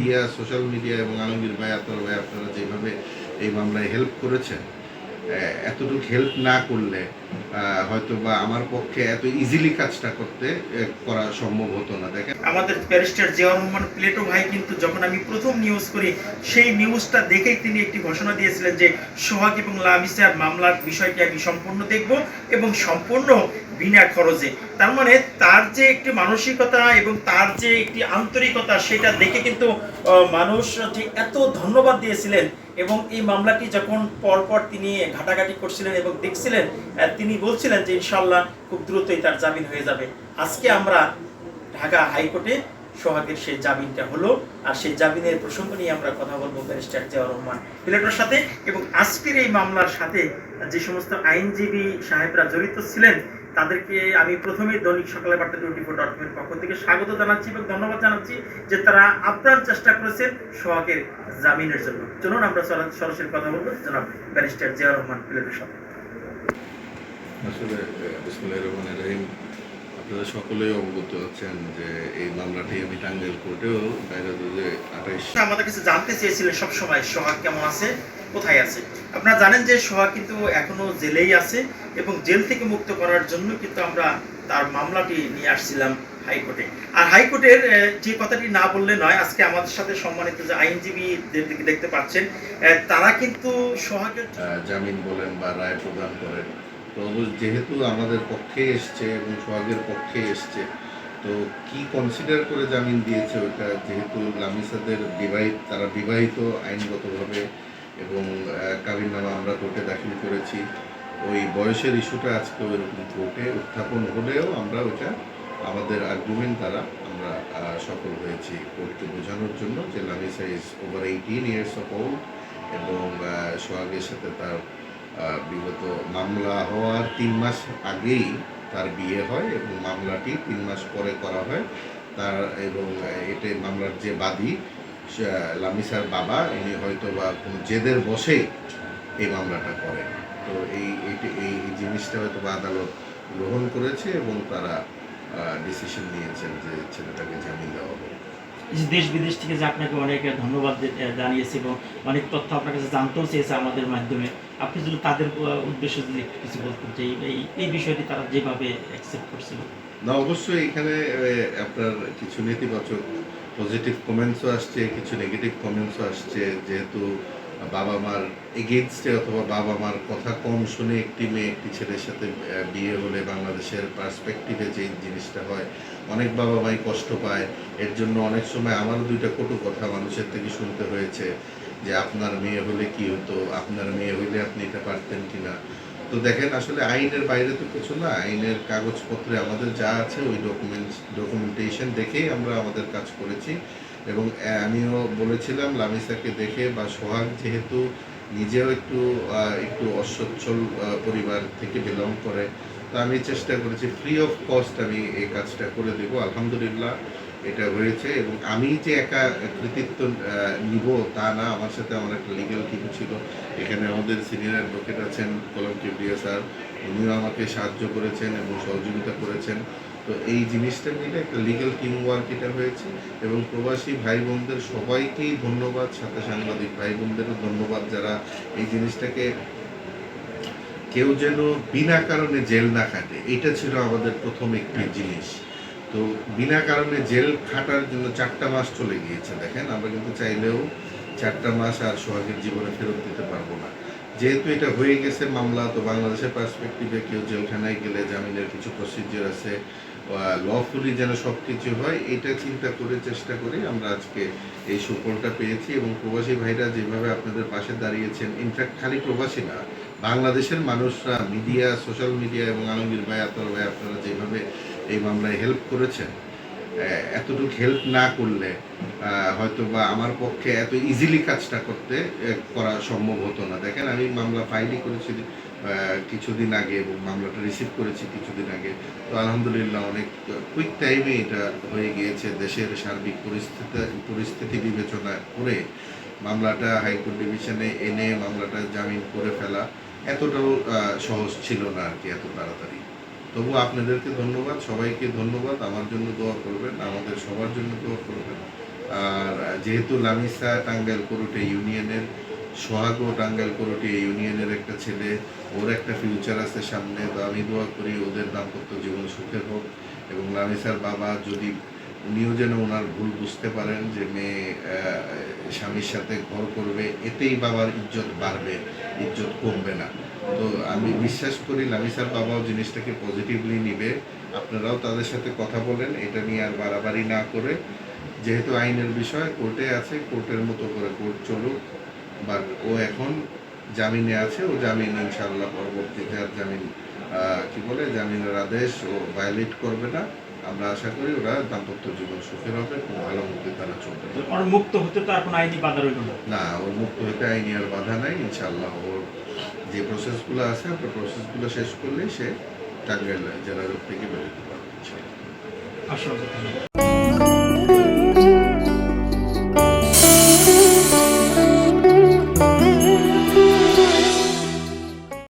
Media social media এবং আলমগীর ভাই আতর ভাই আপনারা যেভাবে এই মামলায় হেল্প করেছেন এতটুকু হেল্প না করলে হয়তো বা আমার পক্ষে এত ইজিলি কাজটা করতে করা সম্ভব হতো না। দেখেন। আমাদের ব্যারিস্টার জিয়াউর রহমান প্লেটো ভাই কিন্তু যখন আমি প্রথম নিউজ করি, সেই নিউজটা দেখেই তিনি একটি ঘোষণা দিয়েছিলেন যে, সোহাগ এবং লামিসার মামলার বিষয়টি আমি সম্পূর্ণ দেখব এবং সম্পূর্ণ বিনা খরচে। তার মানে তার যে একটি মানসিকতা এবং তার যে একটি আন্তরিকতা, সেটা দেখে কিন্তু মানুষ যে এত ধন্যবাদ দিয়েছিলেন এবং এই মামলাটি যখন পরপর তিনি ঘাটাঘাটি করছিলেন এবং দেখছিলেন তিনি বলছিলেন যে ইনশাল্লাহ খুব দ্রুতই তার জামিন হয়ে যাবে। আজকে আমরা ঢাকা হাইকোর্টে সোহাগের সেই জামিনটা হলো আর সেই জামিনের প্রসঙ্গ নিয়ে আমরা কথা বলব ব্যারিস্টার জিয়াউর রহমান প্লেটোর সাথে। এবং আজকের এই মামলার সাথে যে সমস্ত আইনজীবী সাহেবরা জড়িত ছিলেন তাদেরকে আমি প্রথমেই দৈনিক সকালে বার্তা টোয়েন্টি ফোর ডট কমের পক্ষ থেকে স্বাগত জানাচ্ছি এবং ধন্যবাদ জানাচ্ছি যে তারা আপ্রাণ চেষ্টা করেছেন সোহাগের জামিনের জন্য। চলুন আমরা সরাসরি কথা বলব জনাব ব্যারিস্টার জিয়াউর রহমান প্লেটোর সাথে আসলে বিসমুল্লাহ রহমান রহিম আপনারা সকলেই অবগত আছেন যে এই মামলাটি আমি টাঙ্গাইল কোর্টেও বাইরে আঠাইশ আমাদের কাছে জানতে চেয়েছিলেন সবসময় সোহাগ কেমন আছে। কোথায় আছে? আপনারা জানেন যে সোহাগ কিন্তু এখনও জেলেই আছে এবং জেল থেকে মুক্ত করার জন্য কিন্তু আমরা তার মামলাটি নিয়ে আসছিলাম হাইকোর্টে। আর হাইকোর্টের যে কথাটি না বললে নয়, আজকে আমাদের সাথে সম্মানিত যে আইনজীবীদের দিকে দেখতে পাচ্ছেন তারা কিন্তু সোহাগের জামিন বলেন বা রায় প্রদান করেন। তো যেহেতু আমাদের পক্ষে এসছে এবং সোহাগের পক্ষে এসছে, তো কি কনসিডার করে জামিন দিয়েছে ওটা? যেহেতু লামিসাদের বিবাহিত, তারা বিবাহিত আইনগতভাবে এবং কাবিননামা আমরা কোর্টে দাখিল করেছি। ওই বয়সের ইস্যুটা আজকে ওইরকম কোর্টে উত্থাপন হলেও আমরা ওটা আমাদের আর্গুমেন্ট দ্বারা আমরা সফল হয়েছি কোর্টকে বোঝানোর জন্য যে Lamisa is over eighteen years of old এবং সোহাগের সাথে তার বিগত মামলা হওয়ার তিন মাস আগেই তার বিয়ে হয় এবং মামলাটি তিন মাস পরে করা হয়। তার এবং এতে মামলার যে বাদী লামিসার বাবা, ইনি হয়তো বা কোনো জেদের বসে এই মামলাটা করে তো এই এই জিনিসটা হয়তো বা আদালত গ্রহণ করেছে এবং তারা ডিসিশন নিয়েছেন যে ছেলেটাকে জামিন দেওয়া হবে দেশ বিদেশ থেকে যে আপনাকে অনেক ধন্যবাদ জানিয়েছে এবং অনেক তথ্য আপনার কাছে জানতেও চেয়েছে আমাদের মাধ্যমে, আপনি যদি তাদের উদ্দেশ্যে যদি কিছু বলতেন যে এই বিষয়টি তারা যেভাবে অ্যাকসেপ্ট করছিল। না, অবশ্যই এখানে আপনার কিছু নেতিবাচক পজিটিভ কমেন্টসও আসছে, কিছু নেগেটিভ কমেন্টসও আসছে। যেহেতু বাবা মার এগেনস্টে অথবা বাবা মার কথা কম শুনে একটি মেয়ে একটি ছেলের সাথে বিয়ে হলে বাংলাদেশের পার্সপেক্টিভে যে জিনিসটা হয়, অনেক বাবা মাই কষ্ট পায়। এর জন্য অনেক সময় আমারও দুইটা কটু কথা মানুষের থেকে শুনতে হয়েছে যে আপনার মেয়ে হলে কি হতো, আপনার মেয়ে হইলে আপনি এটা পারতেন কিনা। তো দেখেন, আসলে আইনের বাইরে তো কিছু না। আইনের কাগজপত্রে আমাদের যা আছে, ওই ডকুমেন্টস ডকুমেন্টেশন দেখেই আমরা আমাদের কাজ করেছি। এবং আমিও বলেছিলাম লামিসাকে দেখে, বা সোহাগ যেহেতু নিজেও একটু একটু অসচ্ছল পরিবার থেকে বিলং করে, তো আমি চেষ্টা করেছি ফ্রি অফ কস্ট আমি এই কাজটা করে দেবো। আলহামদুলিল্লাহ এটা হয়েছে এবং আমি যে একা কৃতিত্ব নিব তা না আমার সাথে আমার একটা লিগ্যাল টিম ছিল। এখানে আমাদের সিনিয়র অ্যাডভোকেট আছেন কলম কিবরিয়া স্যার। উনিও আমাকে সাহায্য করেছেন এবং সহযোগিতা করেছেন। তো এই জিনিসটা মিলে একটা লিগ্যাল টিম ওয়ার্ক এটা হয়েছে এবং প্রবাসী ভাই বোনদের সবাইকেই ধন্যবাদ সাথে সাংবাদিক ভাই বোনদেরও ধন্যবাদ যারা এই জিনিসটাকে কেউ যেন বিনা কারণে জেল না কাটে এটা ছিল আমাদের প্রথম একটি জিনিস। তো বিনা কারণে জেল খাটার জন্য চারটা মাস চলে গিয়েছে, দেখেন। আমরা কিন্তু চাইলেও চারটা মাস আর সোহাগের জীবনে ফেরত দিতে পারব না। যেহেতু এটা হয়ে গেছে মামলা, তো বাংলাদেশের পার্সপেক্টিভে কেউ জেলখানায় গেলে জামিনের কিছু প্রসিডিওর আছে লফুলি যেন সব কিছু হয়, এটা চিন্তা করে, চেষ্টা করে আমরা আজকে এই সুফলটা পেয়েছি এবং প্রবাসী ভাইরা যেভাবে আপনাদের পাশে দাঁড়িয়েছেন ইনফ্যাক্ট খালি প্রবাসী না, বাংলাদেশের মানুষরা মিডিয়া সোশ্যাল মিডিয়া এবং আলমগীর ভাই আতর ভাই, আপনারা যেভাবে এই মামলায় হেল্প করেছেন এতটুকু হেল্প না করলে হয়তো বা আমার পক্ষে এত ইজিলি কাজটা করতে করা সম্ভব হতো না। দেখেন, আমি মামলা ফাইলই করেছি কিছুদিন আগে এবং মামলাটা রিসিভ করেছি কিছুদিন আগে। তো আলহামদুলিল্লাহ অনেক কুইক টাইমে এটা হয়ে গিয়েছে। দেশের সার্বিক পরিস্থিতি পরিস্থিতি বিবেচনা করে মামলাটা হাইকোর্ট ডিভিশনে এনে মামলাটা জামিন করে ফেলা এতটাও সহজ ছিল না আর কি, এত তাড়াতাড়ি। তবু আপনাদেরকে ধন্যবাদ, সবাইকে ধন্যবাদ, আমার জন্য দোয়া করবেন, আমাদের সবার জন্য দোয়া করবেন। আর যেহেতু লামিসা টাঙ্গাইল কোরটে ইউনিয়নের সোহাগও টাঙ্গাইল কোরটে ইউনিয়নের একটা ছেলে, ওর একটা ফিউচার আছে সামনে, তো আমি দোয়া করি ওদের দাম্পত্য জীবন সুখের হোক এবং লামিসার বাবা যদি উনিও যেন ওনার ভুল বুঝতে পারেন যে মেয়ে স্বামীর সাথে ঘর করবে, এতেই বাবার ইজ্জত বাড়বে, ইজ্জত কমবে না। আমি বিশ্বাস করি লামিসার বাবাও জিনিসটাকে পজিটিভলি নিবে। আপনারাও তাদের সাথে কথা বলেন এটা নিয়ে আর বাড়াবাড়ি না করে। যেহেতু আইনের বিষয় কোর্টে আছে কোর্টের মতো করে কোর্ট চলুক। বাট ও এখন জামিনে আছে ও জামিন ইনশাল্লাহ পরবর্তীতে আর জামিন কি বলে জামিনের আদেশ ও ভায়োলেট করবে না। আমরা আশা করি ওরা দাম্পত্য জীবন সুখের হবে এবং ভালো মধ্যে তারা চলবে। ওর মুক্ত হতে তো কোনো আইনি বাধা রইল না। না ওর মুক্ত হতে আইনি আর বাধা নাই ইনশাল্লাহ ওর যে প্রসেসগুলো আছে আপনার প্রসেসগুলো শেষ করলেই সে টাঙ্গাইল জেনারেল থেকে বেরোতে পারবে।